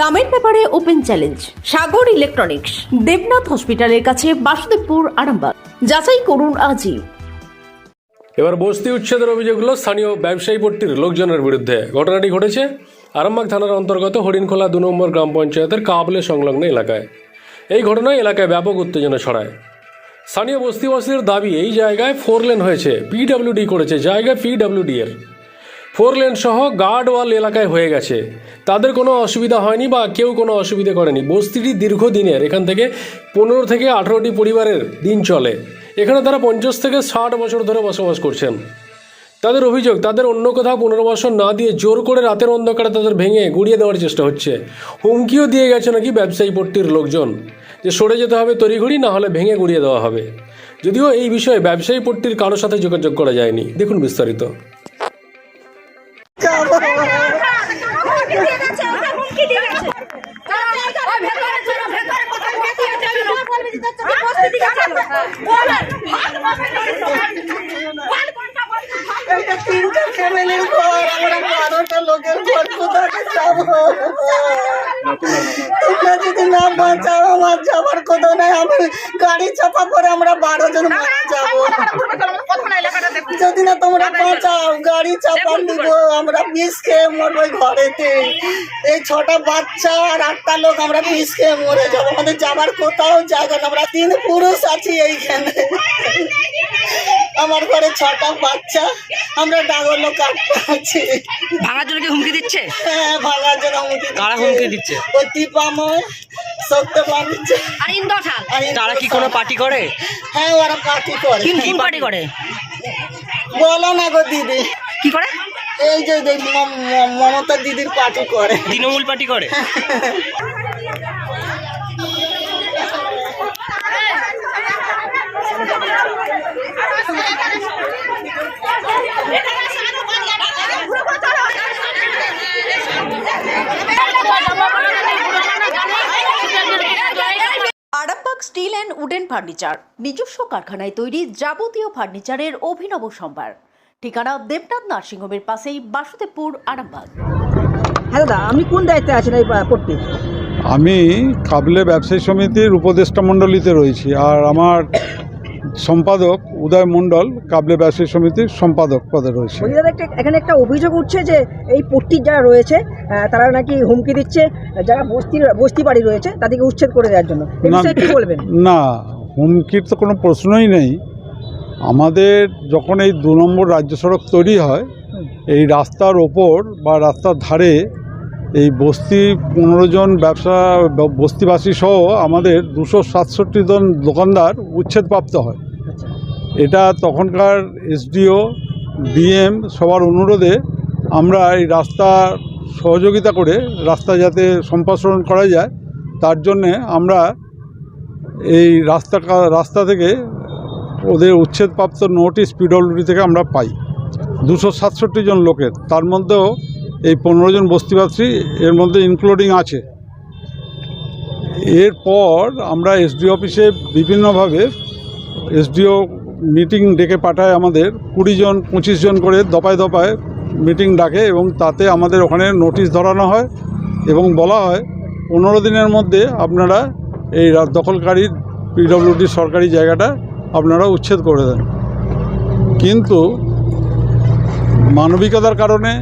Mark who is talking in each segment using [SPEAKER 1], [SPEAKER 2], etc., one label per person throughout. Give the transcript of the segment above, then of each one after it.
[SPEAKER 1] দামের ব্যাপারে open challenge, Sagar electronics, Debnath হসপিটালের কাছে বাসুদেবপুর, আরামবাগ। যাচাই করুন আজই।
[SPEAKER 2] এবার বস্তি উচ্ছেদের অভিযোগ হলো, স্থানীয় ব্যবসায়ী পট্টির লোকজনের বিরুদ্ধে। ঘটনাটি ঘটেছে আরামবাগ থানার অন্তর্গত হরিণখোলা দু নম্বর গ্রাম পঞ্চায়েতের কাবলে সংলগ্ন এলাকায়। এই ঘটনায় এলাকায় ব্যাপক উত্তেজনা ছড়ায়। স্থানীয় বস্তিবাসীর দাবি, এই জায়গায় ফোর লেন হয়েছে পিডব্লিউডি করেছে, জায়গা পিডব্লিউডি এর। ফোর লেন সহ গার্ড ওয়াল এলাকায় হয়ে গেছে। তাদের কোনো অসুবিধা হয়নি বা কেউ কোনো অসুবিধা করেনি। বস্তিটি দীর্ঘদিনের। এখান থেকে পনেরো থেকে আঠেরোটি পরিবারের দিন চলে। এখানে তারা পঞ্চাশ থেকে ষাট বছর ধরে বসবাস করছেন। তাদের অভিযোগ, তাদের অন্য কোথাও পুনর্বাসন না দিয়ে জোর করে রাতের অন্ধকারে তাদের ভেঙে গুড়িয়ে দেওয়ার চেষ্টা হচ্ছে। হুমকিও দিয়ে গেছে নাকি ব্যবসায়ী পট্টির লোকজন যে সরে যেতে হবে তড়িঘড়ি, না হলে ভেঙে গুড়িয়ে দেওয়া হবে। যদিও এই বিষয়ে ব্যবসায়ী পট্টির কারোর সাথে যোগাযোগ করা যায়নি। দেখুন বিস্তারিত।
[SPEAKER 3] ভেতরে বারোটা লোকের ঘর যাব তোমরা যদি না বাঁচাও আমার যাবার কথা নাই আমি গাড়ি চাপা করে আমরা বারো জন যাব যদি না তোমরা বাঁচাও গাড়ি চাপা দিব আমরা বিষ খেয়ে মরবো ঘরেতে এই ছটা বাচ্চা আর আটটা লোক আমরা বিষ খেয়ে মরে যাব আমাদের যাবার কোথাও জায়গা আমরা তিন পুরুষ আছি এইখানে। আমার ঘরে ছটা বাচ্চা আমরা ডাগর লোক আছি।
[SPEAKER 4] ভাঙার জন্য কি হুমকি দিচ্ছে?
[SPEAKER 3] হ্যাঁ ভাঙার জন্য হুমকি
[SPEAKER 4] কারা হুমকি দিচ্ছে?
[SPEAKER 3] ওই টিপাময় সত্য বানিয়েছে
[SPEAKER 4] আর ইন্দঠাল তারা কি কোনো পার্টি করে?
[SPEAKER 3] হ্যাঁ ওরা পার্টি করে।
[SPEAKER 4] কোন পার্টি করে?
[SPEAKER 3] বলো না গো দিদি।
[SPEAKER 4] কি করে?
[SPEAKER 3] এই যে মমতা দিদির পার্টি করে।
[SPEAKER 4] তৃণমূল পার্টি করে?
[SPEAKER 1] Arambagh steel and wooden furniture নিজস্ব কারখানায় তৈরি যাবতীয় ফার্নিচারের অভিনব সম্ভার। ঠিকানা দেবনাথ নার্সিংহোমের পাশেই বাসুদেবপুর আরামবাগ।
[SPEAKER 5] হ্যাঁ দাদা আপনি কোন দায়িত্বে আছেন এই পট্টি
[SPEAKER 6] আমি কাবলে ব্যবসায়ী সমিতির উপদেষ্টা মণ্ডলীতে রয়েছি আর আমার সম্পাদক উদয় মণ্ডল কাবলে ব্যবসায়ী সমিতির সম্পাদক পদে রয়েছে।
[SPEAKER 5] এখানে একটা অভিযোগ উঠছে যে এই পট্টির যারা রয়েছে তারা নাকি হুমকি দিচ্ছে যারা বস্তির বস্তি বাড়ি রয়েছে তাদেরকে উচ্ছেদ করে দেওয়ার জন্য। কি বলবেন?
[SPEAKER 6] না হুমকির তো কোনো প্রশ্নই নেই। আমাদের যখন এই দু নম্বর রাজ্য সড়ক তৈরি হয় এই রাস্তার ওপর বা রাস্তার ধারে এই বস্তি পনেরো জন ব্যবসা বস্তিবাসী সহ আমাদের দুশো সাতষট্টি জন দোকানদার উচ্ছেদপ্রাপ্ত হয়।
[SPEAKER 5] আচ্ছা।
[SPEAKER 6] এটা তখনকার এসডিও ডিএম সবার অনুরোধে আমরা এই রাস্তা সহযোগিতা করে রাস্তা যাতে সম্প্রসারণ করা যায় তার জন্যে আমরা এই রাস্তা রাস্তা থেকে ওদের উচ্ছেদপ্রাপ্ত নোটিশ পিডব্লিউডি থেকে আমরা পাই। দুশো সাতষট্টি জন লোকের তার মধ্যেও এই পনেরো জন বস্তিবাসী এর মধ্যে ইনক্লুডিং আছে। এরপর আমরা এসডিও অফিসে বিভিন্নভাবে এসডিও মিটিং ডেকে পাঠায় আমাদের। কুড়ি জন, পঁচিশ জন করে দপায় দপায় মিটিং ডাকে এবং তাতে আমাদের ওখানে নোটিশ ধরানো হয় এবং বলা হয়, পনেরো দিনের মধ্যে আপনারা এই দখলকারী পিডব্লিউডি সরকারি জায়গাটা আপনারা উচ্ছেদ করে দেন। কিন্তু মানবিকতার কারণে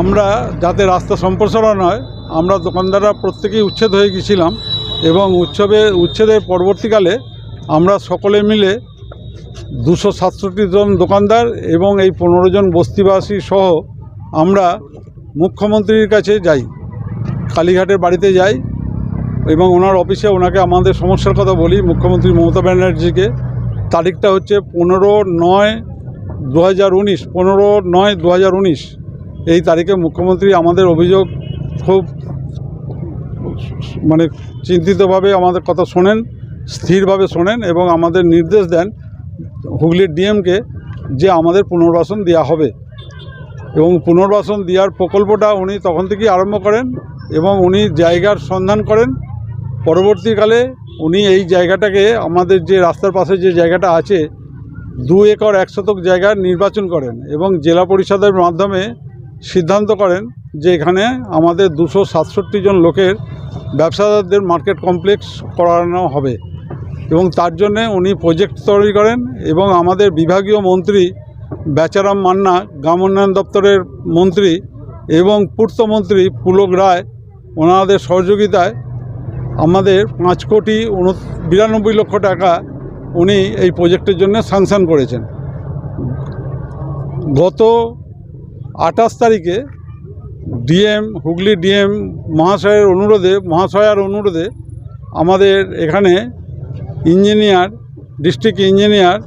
[SPEAKER 6] আমরা যাতে রাস্তা সম্প্রসারণ হয়, আমরা দোকানদাররা প্রত্যেকেই উচ্ছেদ হয়ে গেছিলাম এবং উৎসবে, উচ্ছেদের পরবর্তীকালে আমরা সকলে মিলে দুশো সাতষট্টি জন দোকানদার এবং এই পনেরো জন বস্তিবাসী সহ আমরা মুখ্যমন্ত্রীর কাছে যাই, কালীঘাটের বাড়িতে যাই এবং ওনার অফিসে ওনাকে আমাদের সমস্যার কথা বলি, মুখ্যমন্ত্রী মমতা ব্যানার্জিকে। তারিখটা হচ্ছে পনেরো নয় দু হাজার উনিশ, পনেরো নয় দু হাজার উনিশ। এই তারিখে মুখ্যমন্ত্রী আমাদের অভিযোগ খুব মানে চিন্তিতভাবে আমাদের কথা শোনেন, স্থিরভাবে শোনেন এবং আমাদের নির্দেশ দেন হুগলির ডিএমকে যে আমাদের পুনর্বাসন দেওয়া হবে। এবং পুনর্বাসন দেওয়ার প্রকল্পটা উনি তখন থেকেই আরম্ভ করেন এবং উনি জায়গার সন্ধান করেন। পরবর্তীকালে উনি এই জায়গাটাকে আমাদের যে রাস্তার পাশে যে জায়গাটা আছে, দু একর এক শতক জায়গা নির্বাচন করেন এবং জেলা পরিষদের মাধ্যমে সিদ্ধান্ত করেন যে এখানে আমাদের দুশো সাতষট্টি জন লোকের ব্যবসাদারদের মার্কেট কমপ্লেক্স করানো হবে। এবং তার জন্যে উনি প্রজেক্ট তৈরি করেন এবং আমাদের বিভাগীয় মন্ত্রী বেচারাম মান্না, গ্রাম উন্নয়ন দপ্তরের মন্ত্রী এবং পূর্তমন্ত্রী পুলক রায়, ওনাদের সহযোগিতায় আমাদের পাঁচ কোটি উন, বিরানব্বই লক্ষ টাকা উনি এই প্রজেক্টের জন্য স্যাংশন করেছেন। গত আঠাশ তারিখে ডিএম, হুগলি ডিএম মহাশয়ের অনুরোধে, মহাশয়ার অনুরোধে আমাদের এখানে ইঞ্জিনিয়ার, ডিস্ট্রিক্ট ইঞ্জিনিয়ার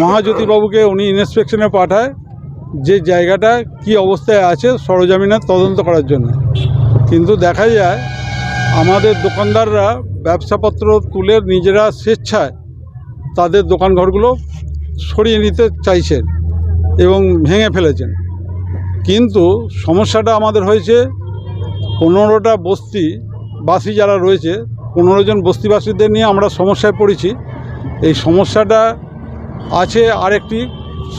[SPEAKER 6] মহাজ্যোতিবাবুকে উনি ইন্সপেকশনে পাঠায় যে জায়গাটা কি অবস্থায় আছে সরজমিনের তদন্ত করার জন্য। কিন্তু দেখা যায় আমাদের দোকানদাররা ব্যবসাপত্র তুলে নিজেরা স্বেচ্ছায় তাদের দোকানঘরগুলো সরিয়ে নিতে চাইছেন। এবং ভেঙে ফেলেছেন। কিন্তু সমস্যাটা আমাদের হয়েছে, পনেরোটা বস্তি বাসী যারা রয়েছে, পনেরো জন বস্তিবাসীদের নিয়ে আমরা সমস্যায় পড়েছি। এই সমস্যাটা আছে আরেকটি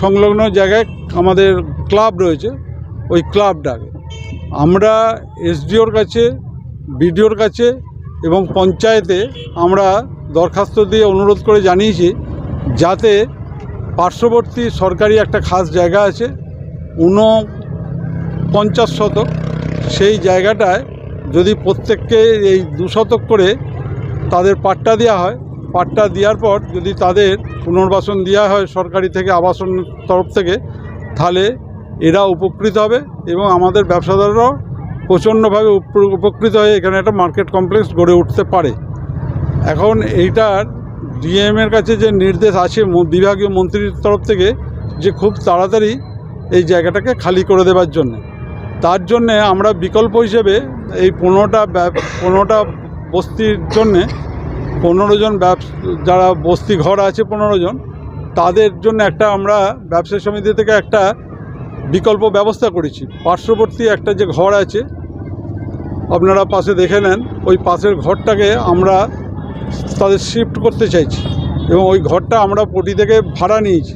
[SPEAKER 6] সংলগ্ন জায়গায়, আমাদের ক্লাব রয়েছে, ওই ক্লাবটাকে আমরা এসডিওর কাছে, বিডিওর কাছে এবং পঞ্চায়েতে আমরা দরখাস্ত দিয়ে অনুরোধ করে জানিয়েছি, যাতে পার্শ্ববর্তী সরকারি একটা খাস জায়গা আছে, ঊনপঞ্চাশ শতক। সেই জায়গাটায় যদি প্রত্যেককে এই দু শতক করে তাদের পাট্টা দেওয়া হয়, পাট্টা দেওয়ার পর যদি তাদের পুনর্বাসন দেওয়া হয় সরকারি থেকে আবাসন তরফ থেকে, তাহলে এরা উপকৃত হবে এবং আমাদের ব্যবসাদাররাও প্রচণ্ডভাবে উপ- উপকৃত হয়ে এখানে একটা মার্কেট কমপ্লেক্স গড়ে উঠতে পারে। এখন এইটার ডিএমের কাছে যে নির্দেশ আছে বিভাগীয় মন্ত্রীর তরফ থেকে যে খুব তাড়াতাড়ি এই জায়গাটাকে খালি করে দেওয়ার জন্য। তার জন্যে আমরা বিকল্প হিসেবে এই পনেরোটা পনেরোটা বস্তির জন্যে পনেরো জন যারা বস্তি ঘর আছে পনেরো জন, তাদের জন্য একটা আমরা ব্যবসা সমিতি থেকে একটা বিকল্প ব্যবস্থা করেছি। পার্শ্ববর্তী একটা যে ঘর আছে, আপনারা পাশে দেখে নেন, ওই পাশের ঘরটাকে আমরা তাদের শিফট করতে চাইছি। এবং ওই ঘরটা আমরা পটি থেকে ভাড়া নিয়েছি।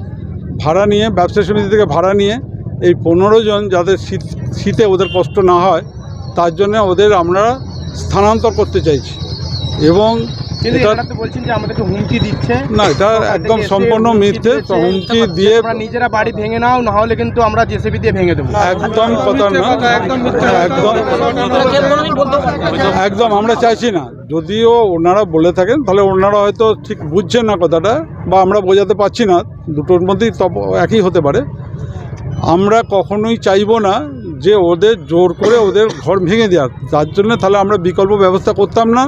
[SPEAKER 6] ভাড়া নিয়ে, ব্যবসা সমিতি থেকে ভাড়া নিয়ে এই পনেরো জন যাদের শীত, শীতে ওদের কষ্ট না হয়, তার জন্য ওদের আমরা স্থানান্তর করতে চাইছি। এবং
[SPEAKER 7] কিন্তু
[SPEAKER 6] এটা
[SPEAKER 7] এনারা তো বলছেন যে আমাদেরকে হুমকি দিচ্ছে।
[SPEAKER 6] না এটা একদম সম্পূর্ণ মিথ্যে। হুমকি দিয়ে
[SPEAKER 7] নিজেরা বাড়ি ভেঙে নাও না হলে কিন্তু আমরা জেসিবি দিয়ে ভেঙে দেবো।
[SPEAKER 6] একদম কথা না। একদম একদম আমরা চাইছি না। যদিও ওনারা বলে থাকেন তাহলে ওনারা হয়তো ঠিক বুঝছেন না কথাটা বা আমরা বোঝাতে পারছি না। দুটোর মধ্যেই তব একই হতে পারে। আমরা কখনোই চাইব না যে ওদের জোর করে ওদের ঘর ভেঙে দেওয়ার। তার জন্য তাহলে আমরা বিকল্প ব্যবস্থা করতাম না।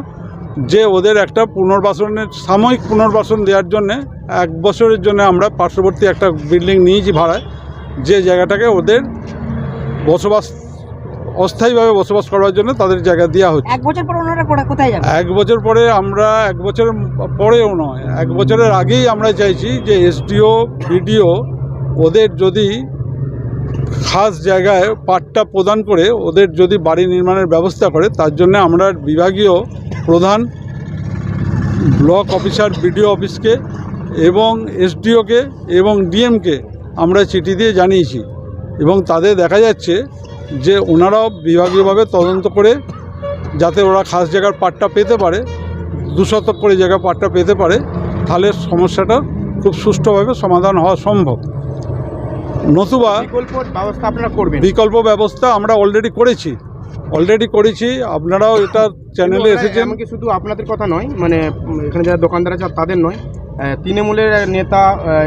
[SPEAKER 6] যে ওদের একটা পুনর্বাসনের সাময়িক পুনর্বাসন দেওয়ার জন্যে এক বছরের জন্য আমরা পার্শ্ববর্তী একটা বিল্ডিং নিয়েছি ভাড়ায়। যে জায়গাটাকে ওদের বসবাস অস্থায়ীভাবে বসবাস করার জন্য তাদের জায়গা দেওয়া হচ্ছে।
[SPEAKER 5] এক বছর পর ওনারা কোথায় যাবে?
[SPEAKER 6] এক বছর পরে আমরা এক বছর পরেও নয় এক বছরের আগেই আমরা চাইছি যে এসডিও বিডিও ওদের যদি খাস জায়গায় পাট্টা প্রদান করে ওদের যদি বাড়ি নির্মাণের ব্যবস্থা করে তার জন্য আমরা বিভাগীয় প্রধান ব্লক অফিসার বিডিও অফিসকে এবং এসডিওকে এবং ডিএমকে আমরা চিঠি দিয়ে জানিয়েছি এবং তাদের দেখা যাচ্ছে যে ওনারাও বিভাগীয়ভাবে তদন্ত করে যাতে ওরা খাস জায়গার পাট্টা পেতে পারে দুশতক করে জায়গা পাট্টা পেতে পারে তাহলে সমস্যাটা খুব সুষ্ঠুভাবে সমাধান হওয়া সম্ভব। নতুবা
[SPEAKER 7] বিকল্প ব্যবস্থা
[SPEAKER 6] আমরা অলরেডি করেছি। অলরেডি করেছি আপনারাও এটা চ্যানেলে এসেছেন।
[SPEAKER 7] এমনকি শুধু আপনাদের কথা নয় মানে এখানে যারা দোকানদার আছে তাদের নয় তৃণমূলের নেতা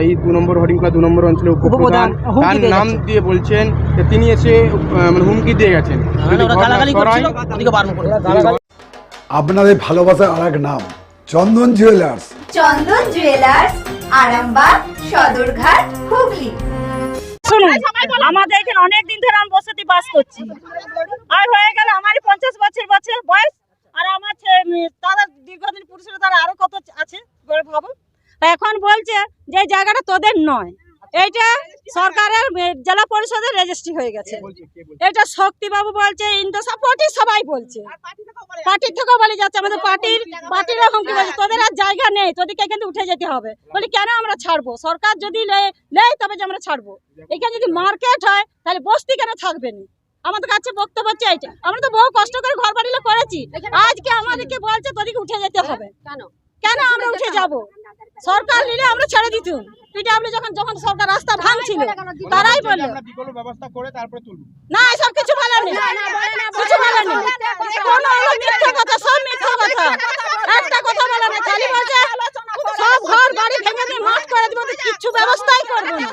[SPEAKER 7] এই দু নম্বর হরিংখলা দু নম্বর অঞ্চলে উপপ্রধান তার নাম দিয়ে বলছেন যে তিনি এসে মানে হুমকি দিয়ে গেছেন।
[SPEAKER 8] আপনাদের ভালোবাসার আর এক নাম চন্দন জুয়েলার্স
[SPEAKER 9] চন্দন জুয়েলার্স আরামবাগ সদরঘাট হুগলি।
[SPEAKER 10] শুনুন আমাদের এখানে অনেক দিন ধরে আমি বসতি বাস করছি। আর হয়ে গেল আমারই পঞ্চাশ বছর বছর বয়স। আর আমার তারা দীর্ঘদিন পুরুষেরা তারা আরও কত আছে ভাবুন। এখন বলছে যে জায়গাটা তোদের নয়। এইটা সরকারের জেলা পরিষদের রেজিস্ট্রি হয়ে গেছে। এটা শক্তিবাবু বলছে ইন্দো সাপোর্টই সবাই বলছে। পার্টির থেকেও বলে যাচ্ছে আমাদের পার্টির পার্টির এখন কি বলছে? তোদের আর জায়গা নেই তোদেরকে এখান থেকে উঠে যেতে হবে। বলি কেন আমরা ছাড়বো? সরকার যদি নেয় তবে যে আমরা ছাড়বো। এখানে যদি মার্কেট হয় তাহলে বস্তি কেন থাকবে না? আমাদের কাছে বক্তব্য হচ্ছে এইটা। আমরা তো বহু কষ্ট করে ঘর বাড়িলে করেছি আজকে আমাদেরকে বলছে তোদেরকে উঠে যেতে হবে। কেন? কেন আমরা উঠে যাব? সরকার নিলে আমরা ছেড়ে দিতুম। পিডাব্লিউ যখন যখন সরকার রাস্তা ভাঙছিল তারাই বলল।
[SPEAKER 7] ব্যবস্থা করে তারপরে তুলবো।
[SPEAKER 10] না এসব কিছু বলেনি কিছু বলেনি কোনো মিথ্যা কথা সব মিথ্যা কথা। একটা কথা বলে না খালি বলছে সব ঘর বাড়ি ভেঙে দিয়ে মাঠ করে দিব কিচ্ছু ব্যবস্থাই করব না।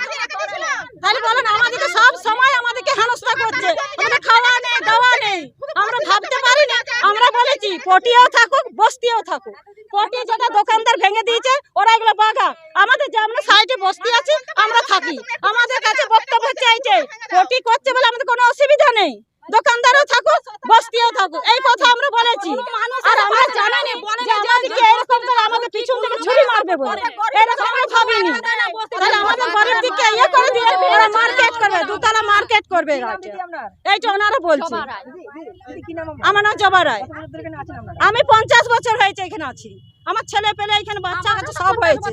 [SPEAKER 10] তাহলে বলেন আমাদেরকে সব সময় আমাদেরকে হেনস্থা করছে আমাদের খাওয়া নেই দাওয়া নেই আমরা ভাবতে পারি না আমরা বলেছি পটিও থাকুক বস্তিও থাকুক। পটি যেটা দোকানদার ভেঙে দিয়েছে ওরা এগুলো বাগা আমাদের যে আমরা সাইডে বস্তি আছি আমরা থাকি আমাদের কাছে বক্তব্য চাইছে পটি করছে বলে আমাদের কোনো অসুবিধা নেই দোকানদারও থাকুক বস্তিও থাকুক এই কথা আমরা বলেছি আর আমরা জানি না যে আমাদেরকে এরকম করে আমাদের পিছন থেকে ছুরি মারবে বলে। এরকম আমরা ভাবিনি। তাহলে আমাদের বাড়ির দিকে ইয়ে করে দিয়ে ওরা মার্কেট করবে দুতলা মার্কেট করবে এই তো ওনারা বলছে। আমার? নাম জবা রায়। আমি পঞ্চাশ বছর হয়েছে এখানে আছি। আমার ছেলে পেলে এখানে বাচ্চা কাচ্চা সব হয়েছে।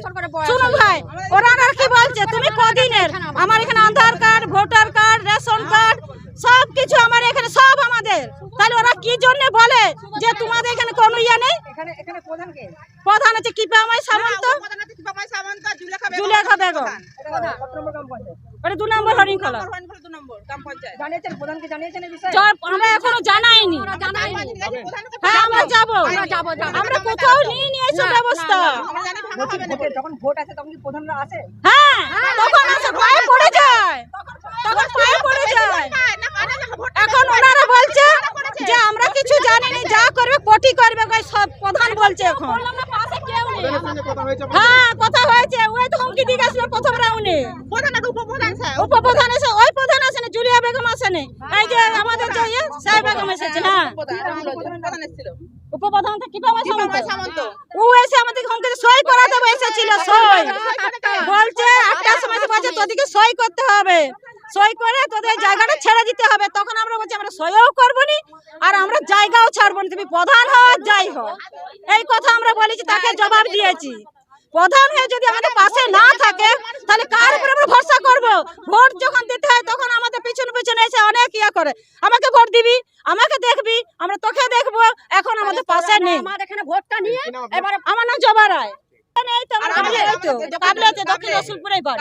[SPEAKER 10] শুনুন ভাই ওরা আর কি বলছে? তুমি কদিনের? আমার এখানে Aadhaar card voter card ration card সব কিছু আমার এখানে সব আমাদের। তাহলে ওরা কি জন্য বলে যে তোমাদের এখানে কোনো ইয়ে নেই?
[SPEAKER 5] এখানে এখানে প্রধান কে?
[SPEAKER 10] প্রধান হচ্ছে কিপামাই সামন্ত। জুলেখা বেগম। ওটা দু নম্বর হরিণখোলা আমরা এখনও জানাইনি হ্যাঁ আমরা যাব আমরা কোথাও নিয়ে নিয়েছি ব্যবস্থা
[SPEAKER 5] যখন ভোট আছে তখন কি প্রধানরা আসে
[SPEAKER 10] হ্যাঁ তখন আসে পায়ে পড়ে যায় তখন পায়ে পড়ে যায় এখন ওনারা বলছে যে আমরা কিছু জানিনি যা করবে পটি করবে সব প্রধান বলছে এখন? হ্যাঁ কথা হয়েছে ওই তো হুমকি দিয়ে গেছিল প্রথম রাউন্ডে উপপ্রধান এসে ওই প্রধান আসেনি জুলিয়া বেগম আসেনি এই যে আমাদের যে উপপ্রধান সামন্ত? ও এসে আমাদের হুমকি দিয়ে সই করা দেবে এসেছিল সই। বলছে আটটার সময় বলছে তোদেরকে সই করতে হবে। সই করে তোদের জায়গাটা ছেড়ে দিতে হবে। তখন আমরা বলছি আমরা সইও করব নি আর আমরা জায়গাও ছাড়বো না তুমি প্রধান হও যাই হও এই কথা আমরা বলেছি তাকে জবাব দিয়েছি। প্রধান হয়ে যদি আমাদের পাশে না থাকে তাহলে কার উপরে আমরা ভরসা করব? ভোট যখন দিতে হয় তখন আমাদের পিছনে পিছনে এসে অনেক ইয়ে করে। আমাকে ভোট দিবি আমাকে দেখবি আমরা তোকে দেখব এখন আমাদের পাশে নেই। আমাদের এখানে ভোটটা নিয়ে? এবার আমার নাম জবা রায় এই তো আমার কাবলে তো কাবলেতে দক্ষিণ রসুলপুরেই বাড়ি।